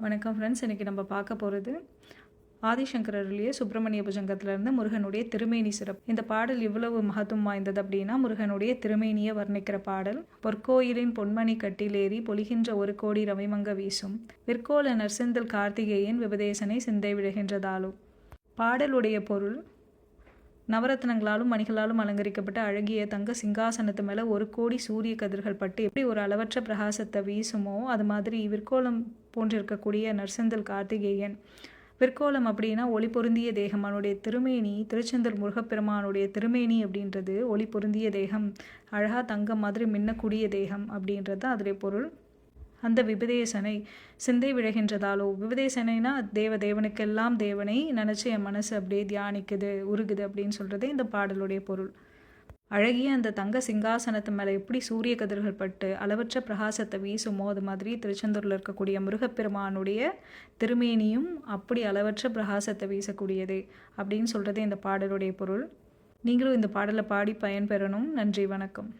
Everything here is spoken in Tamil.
வணக்கம் ஃப்ரெண்ட்ஸ் இன்றைக்கி நம்ம பார்க்க போகிறது ஆதிசங்கரருடைய சுப்பிரமணிய புஜங்கத்திலிருந்து முருகனுடைய திருமேனி சிறப்பு. இந்த பாடல் இவ்வளவு மகத்துவம் வாய்ந்தது அப்படின்னா முருகனுடைய திருமேனியை வர்ணிக்கிற பாடல் பொற்கோயிலின் பொன்மணி கட்டிலேறி பொலிகின்ற ஒரு கோடி ரவிமங்க வீசும் விற்கோல நர்சிந்தல் கார்த்திகேயன் விபதேசனை சிந்தை விடுகின்றதாலும் பாடலுடைய பொருள் நவரத்னங்களாலும் மணிகளாலும் அலங்கரிக்கப்பட்ட அழகிய தங்க சிங்காசனத்து மேலே ஒரு கோடி சூரிய கதிர்கள் பட்டு எப்படி ஒரு அளவற்ற பிரகாசத்தை வீசுமோ அது மாதிரி விற்கோலம் போன்றிருக்கக்கூடிய நர்சந்தல் கார்த்திகேயன். விற்கோலம் அப்படின்னா ஒளி பொருந்திய தேகம் அவனுடைய திருமேனி திருச்செந்தூர் முருகப்பெருமானுடைய திருமேனி அப்படின்றது ஒளி பொருந்திய தேகம் அழகாக தங்கம் மாதிரி மின்னக்கூடிய தேகம் அப்படின்றது அதனுடைய பொருள். அந்த விபதேசனை சிந்தை விழகின்றதாலோ விபதேசனைனா தேவ தேவனுக்கெல்லாம் தேவனை நினச்சி என் மனசு அப்படியே தியானிக்குது உருகுது அப்படின்னு சொல்கிறது இந்த பாடலுடைய பொருள். அழகிய அந்த தங்க சிங்காசனத்து மேலே எப்படி சூரிய கதிர்கள் பட்டு அளவற்ற பிரகாசத்தை வீசுமோ அது மாதிரி திருச்செந்தூரில் இருக்கக்கூடிய முருகப்பெருமானுடைய திருமேனியும் அப்படி அளவற்ற பிரகாசத்தை வீசக்கூடியதே அப்படின்னு சொல்கிறதே இந்த பாடலுடைய பொருள். நீங்களும் இந்த பாடலை பாடி பயன்பெறணும். நன்றி வணக்கம்.